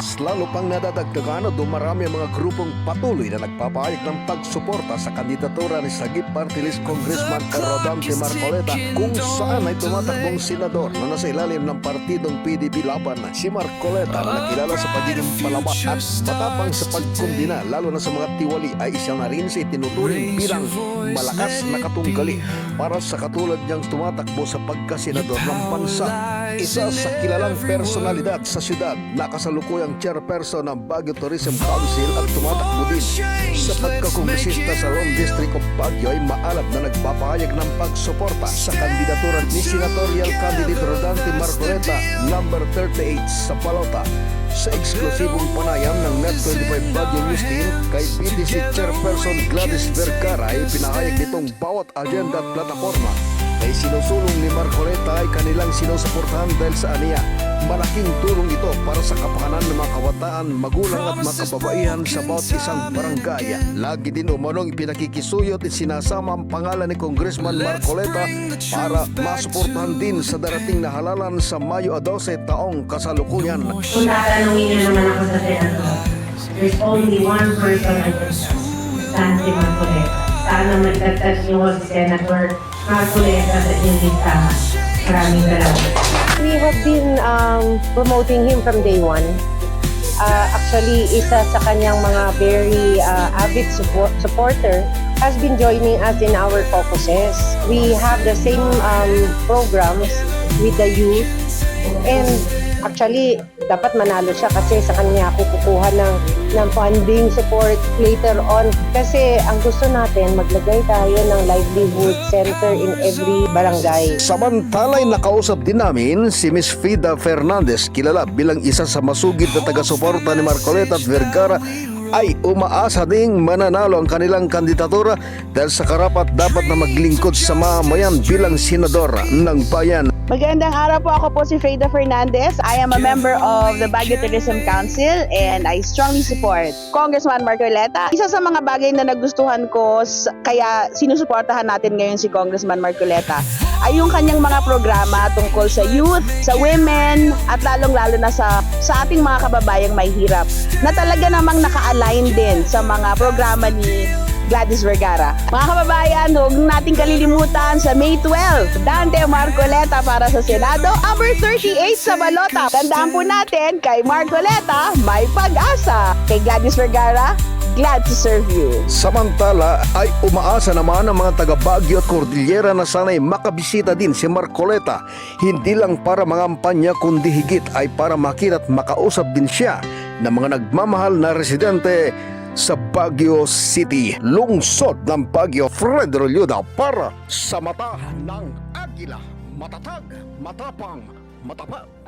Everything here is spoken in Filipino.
Mas lalo pang nadadagdagan na dumarami ang mga grupong patuloy na nagpapahayag ng pagsuporta sa kandidatura ni Sagip Party List Congressman Rodante Marcoleta kung saan ay tumatakbong senador na nasa ilalim ng partidong PDP Laban. Si Marcoleta na nakilala sa pagiging palabat at matapang sa pagkundina lalo na sa mga tiwali ay siya na rin sa itinuturing bilang malakas na katunggali para sa katulad niyang tumatakbo sa pagkasenador ng bansa. Isa sa kilalang personalidad sa syudad na kasalukuyang chairperson ng Baguio Tourism Council at tumatakbo din sa pagkakongresista sa Lone District of Baguio ay maalab na nagpapahayag ng pagsuporta sa kandidatura ni Senatorial Candidate Rodante Marcoleta number 38 sa Palota sa eksklusibong panayam ng Net25 Baguio News Team kay BTC Chairperson Gladys Vergara ay pinahayag nitong bawat agenda at plataforma ay sinusulong ni Marcoleta ay kanilang sinusuportahan dahil sa aniya. Malaking tulong ito para sa kapakanan ng mga kabataan, magulang at mga kababaihan sa bawat isang barangay. Lagi din umanong pinakikisuyot at sinasama ang pangalan ni Congressman Marcoleta para masuportahan din sa darating na halalan sa Mayo 12 taong kasalukuyan. Kung tatanungin niyo naman ako sa Senado, there's only one person I can trust, Santi Marcoleta. Sana magdagdag niyo si Senator Marcoleta sa inyong listahan. Maraming salamat. We have been um, promoting him from day one. Uh, actually, isa sa kanyang mga very uh, avid support, supporter has been joining us in our caucuses. We have the same um, programs with the youth and actually dapat manalo siya kasi sa kanya ako kukuha ng, ng funding support later on kasi ang gusto natin maglagay tayo ng livelihood center in every barangay. Samantalay nakausap din namin si Miss Fida Fernandez, kilala bilang isa sa masugid na taga-suporta ni Marcoleta at Vergara ay umaasa ding mananalo ang kanilang kandidatura dahil sa karapat dapat na maglingkod sa mamayan bilang senador ng bayan. Magandang araw po. Ako po si Freda Fernandez. I am a member of the Baguio Tourism Council and I strongly support Congressman Marcoleta. Isa sa mga bagay na nagustuhan ko kaya sinusuportahan natin ngayon si Congressman Marcoleta ay yung kanyang mga programa tungkol sa youth, sa women, at lalong-lalo na sa, sa ating mga kababayang may hirap na talaga namang naka-align din sa mga programa ni Gladys Vergara. Mga kababayan, huwag nating kalilimutan sa May 12, Dante Marcoleta para sa Senado, number 38 sa Balota. Tandaan po natin, kay Marcoleta, may pag-asa. Kay Gladys Vergara, glad to serve you. Samantala ay umaasa naman ang mga taga Baguio at Cordillera na sana'y makabisita din si Marcoleta. Hindi lang para mangampanya kundi higit ay para makita at makausap din siya ng mga nagmamahal na residente sa Baguio City. Lungsod ng Baguio, Fred Roluda para sa mata ng Agila. Matatag, matapang, matapat.